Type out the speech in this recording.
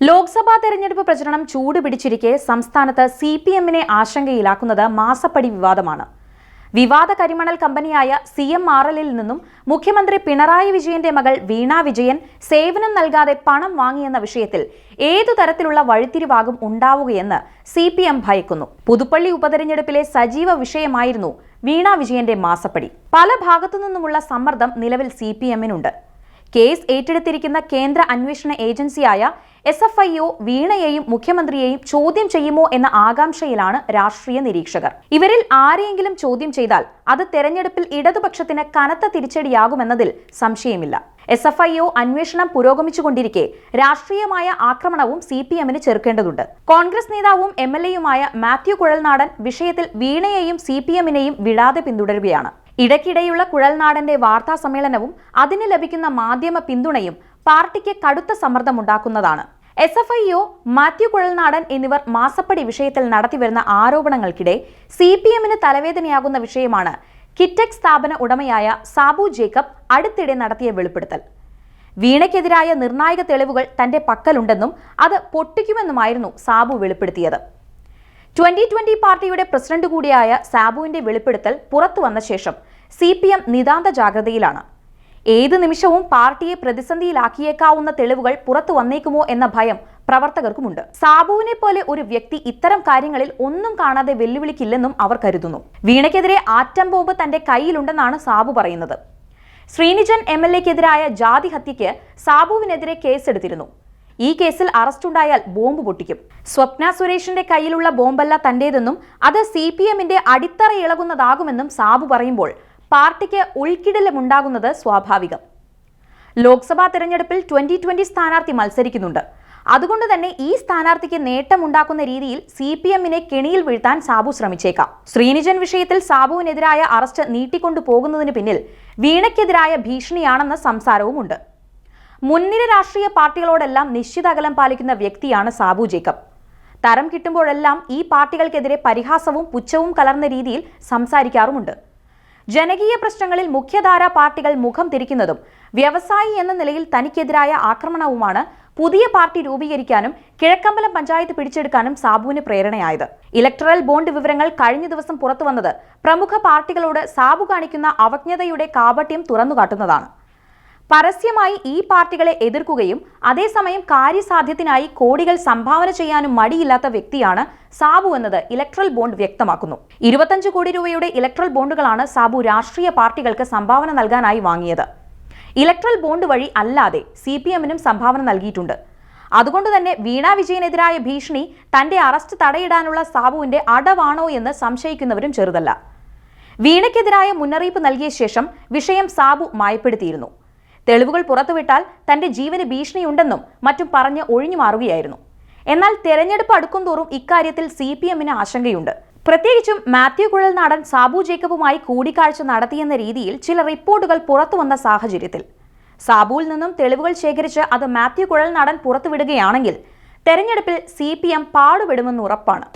ലോക്സഭാ തെരഞ്ഞെടുപ്പ് പ്രചരണം ചൂടുപിടിച്ചിരിക്കെ സംസ്ഥാനത്ത് സി പി എമ്മിനെ ആശങ്കയിലാക്കുന്നത് മാസപ്പടി വിവാദമാണ്. വിവാദ കരിമണൽ കമ്പനിയായ സി എം ആർ എല്ലിൽ നിന്നും മുഖ്യമന്ത്രി പിണറായി വിജയന്റെ മകൾ വീണ വിജയൻ സേവനം നൽകാതെ പണം വാങ്ങിയെന്ന വിഷയത്തിൽ ഏതു തരത്തിലുള്ള വഴിത്തിരിവാകും ഉണ്ടാവുകയെന്ന് സി പി എം ഭയക്കുന്നു. പുതുപ്പള്ളി ഉപതെരഞ്ഞെടുപ്പിലെ സജീവ വിഷയമായിരുന്നു വീണ വിജയന്റെ മാസപ്പടി. പല ഭാഗത്തുനിന്നുമുള്ള സമ്മർദ്ദം നിലവിൽ സി പി എമ്മിനുണ്ട്. കേസ് ഏറ്റെടുത്തിരിക്കുന്ന കേന്ദ്ര അന്വേഷണ ഏജൻസിയായ എസ് എഫ് ഐ ഒ വീണയെയും മുഖ്യമന്ത്രിയെയും ചോദ്യം ചെയ്യുമോ എന്ന ആകാംക്ഷയിലാണ് രാഷ്ട്രീയ നിരീക്ഷകർ. ഇവരിൽ ആരെയെങ്കിലും ചോദ്യം ചെയ്താൽ അത് തെരഞ്ഞെടുപ്പിൽ ഇടതുപക്ഷത്തിന് കനത്ത തിരിച്ചടിയാകുമെന്നതിൽ സംശയമില്ല. എസ് എഫ് ഐ ഒ അന്വേഷണം പുരോഗമിച്ചുകൊണ്ടിരിക്കെ രാഷ്ട്രീയമായ ആക്രമണവും സി പി എമ്മിന് ചെറുക്കേണ്ടതുണ്ട് കോൺഗ്രസ് നേതാവും എം എൽ എയുമായ മാത്യു കുഴൽനാടൻ വിഷയത്തിൽ വീണയെയും സി പി എമ്മിനെയും വിടാതെ പിന്തുടരുകയാണ്. ഇടയ്ക്കിടെയുള്ള കുഴൽനാടന്റെ വാർത്താ സമ്മേളനവും അതിന് ലഭിക്കുന്ന മാധ്യമ പിന്തുണയും പാർട്ടിക്ക് കടുത്ത സമ്മർദ്ദമുണ്ടാക്കുന്നതാണ്. S F I O Mathew Kuzhalnadan എന്നിവർ മാസപ്പടി വിഷയത്തിൽ നടത്തിവരുന്ന ആരോപണങ്ങൾക്കിടെ സി പി എമ്മിന് തലവേദനയാകുന്ന വിഷയമാണ് കിറ്റെക് സ്ഥാപന ഉടമയായ സാബു ജേക്കബ് അടുത്തിടെ നടത്തിയ വെളിപ്പെടുത്തൽ. വീണയ്ക്കെതിരായ നിർണായക തെളിവുകൾ തന്റെ പക്കലുണ്ടെന്നും അത് പൊട്ടിക്കുമെന്നുമായിരുന്നു സാബു വെളിപ്പെടുത്തിയത്. ട്വന്റി ട്വന്റി പാർട്ടിയുടെ പ്രസിഡന്റ് കൂടിയായ സാബുവിന്റെ വെളിപ്പെടുത്തൽ പുറത്തു വന്ന ശേഷം സി പി എം നിതാന്ത ജാഗ്രതയിലാണ്. ഏത് നിമിഷവും പാർട്ടിയെ പ്രതിസന്ധിയിലാക്കിയേക്കാവുന്ന തെളിവുകൾ പുറത്തു വന്നേക്കുമോ എന്ന ഭയം പ്രവർത്തകർക്കുമുണ്ട്. സാബുവിനെ പോലെ ഒരു വ്യക്തി ഇത്തരം കാര്യങ്ങളിൽ ഒന്നും കാണാതെ വെല്ലുവിളിക്കില്ലെന്നും അവർ കരുതുന്നു. വീണയ്ക്കെതിരെ ആറ്റം ബോംബ് തന്റെ കയ്യിലുണ്ടെന്നാണ് സാബു പറയുന്നത്. ശ്രീനിജൻ എം എൽ എക്കെതിരായ ജാതി ഹത്യയ്ക്ക് സാബുവിനെതിരെ കേസെടുത്തിരുന്നു. ഈ കേസിൽ അറസ്റ്റുണ്ടായാൽ ബോംബ് പൊട്ടിക്കും. സ്വപ്ന സുരേഷിന്റെ കയ്യിലുള്ള ബോംബല്ല തന്റേതെന്നും അത് സി പി എമ്മിന്റെ അടിത്തറ ഇളകുന്നതാകുമെന്നും സാബു പറയുമ്പോൾ പാർട്ടിക്ക് ഉൾക്കിടലമുണ്ടാകുന്നത് സ്വാഭാവികം. ലോക്സഭാ തെരഞ്ഞെടുപ്പിൽ ട്വന്റി ട്വന്റി സ്ഥാനാർത്ഥി മത്സരിക്കുന്നുണ്ട്. അതുകൊണ്ട് തന്നെ ഈ സ്ഥാനാർത്ഥിക്ക് നേട്ടമുണ്ടാക്കുന്ന രീതിയിൽ സി പി എമ്മിനെ കെണിയിൽ വീഴ്ത്താൻ സാബു ശ്രമിച്ചേക്കാം. ശ്രീനിജൻ വിഷയത്തിൽ സാബുവിനെതിരായ അറസ്റ്റ് നീട്ടിക്കൊണ്ടു പോകുന്നതിന് പിന്നിൽ വീണയ്ക്കെതിരായ ഭീഷണിയാണെന്ന സംസാരവുമുണ്ട്. മുൻനിര രാഷ്ട്രീയ പാർട്ടികളോടെല്ലാം നിശ്ചിത അകലം പാലിക്കുന്ന വ്യക്തിയാണ് സാബു ജേക്കബ്. തരം കിട്ടുമ്പോഴെല്ലാം ഈ പാർട്ടികൾക്കെതിരെ പരിഹാസവും പുച്ഛവും കലർന്ന രീതിയിൽ സംസാരിക്കാറുമുണ്ട്. ജനകീയ പ്രശ്നങ്ങളിൽ മുഖ്യധാരാ പാർട്ടികൾ മുഖം തിരിക്കുന്നതും വ്യവസായി എന്ന നിലയിൽ തനിക്കെതിരായ ആക്രമണവുമാണ് പുതിയ പാർട്ടി രൂപീകരിക്കാനും കിഴക്കമ്പലം പഞ്ചായത്ത് പിടിച്ചെടുക്കാനും സാബുവിന് പ്രേരണയായത്. ഇലക്ടറൽ ബോണ്ട് വിവരങ്ങൾ കഴിഞ്ഞ ദിവസം പുറത്തുവന്നത് പ്രമുഖ പാർട്ടികളോട് സാബു കാണിക്കുന്ന അവജ്ഞതയുടെ കാപട്യം തുറന്നുകാട്ടുന്നതാണ്. പരസ്യമായി ഈ പാർട്ടികളെ എതിർക്കുകയും അതേസമയം കാര്യസാധ്യത്തിനായി കോടികൾ സംഭാവന ചെയ്യാനും മടിയില്ലാത്ത വ്യക്തിയാണ് സാബു എന്നത് ഇലക്ട്രൽ ബോണ്ട് വ്യക്തമാക്കുന്നു. ഇരുപത്തഞ്ച് കോടി രൂപയുടെ ഇലക്ട്രൽ ബോണ്ടുകളാണ് സാബു രാഷ്ട്രീയ പാർട്ടികൾക്ക് സംഭാവന നൽകാനായി വാങ്ങിയത്. ഇലക്ട്രൽ ബോണ്ട് വഴി അല്ലാതെ സി പി എമ്മിനും സംഭാവന നൽകിയിട്ടുണ്ട്. അതുകൊണ്ട് തന്നെ വീണാ വിജയനെതിരായ ഭീഷണി തന്റെ അറസ്റ്റ് തടയിടാനുള്ള സാബുവിന്റെ അടവാണോ എന്ന് സംശയിക്കുന്നവരും ചെറുതല്ല. വീണയ്ക്കെതിരായ മുന്നറിയിപ്പ് നൽകിയ ശേഷം വിഷയം സാബു മയപ്പെടുത്തിയിരുന്നു. തെളിവുകൾ പുറത്തുവിട്ടാൽ തന്റെ ജീവന് ഭീഷണിയുണ്ടെന്നും മറ്റും പറഞ്ഞ് ഒഴിഞ്ഞു മാറുകയായിരുന്നു. എന്നാൽ തെരഞ്ഞെടുപ്പ് അടുക്കും തോറും ഇക്കാര്യത്തിൽ സി പി എമ്മിന് ആശങ്കയുണ്ട്. പ്രത്യേകിച്ചും മാത്യു കുഴൽ നടൻ സാബു ജേക്കബുമായി കൂടിക്കാഴ്ച നടത്തിയെന്ന രീതിയിൽ ചില റിപ്പോർട്ടുകൾ പുറത്തുവന്ന സാഹചര്യത്തിൽ. സാബുവിൽ നിന്നും തെളിവുകൾ ശേഖരിച്ച് അത് മാത്യു കുഴൽ നടൻ പുറത്തുവിടുകയാണെങ്കിൽ തെരഞ്ഞെടുപ്പിൽ സി പി എം പാടുപെടുമെന്ന് ഉറപ്പാണ്.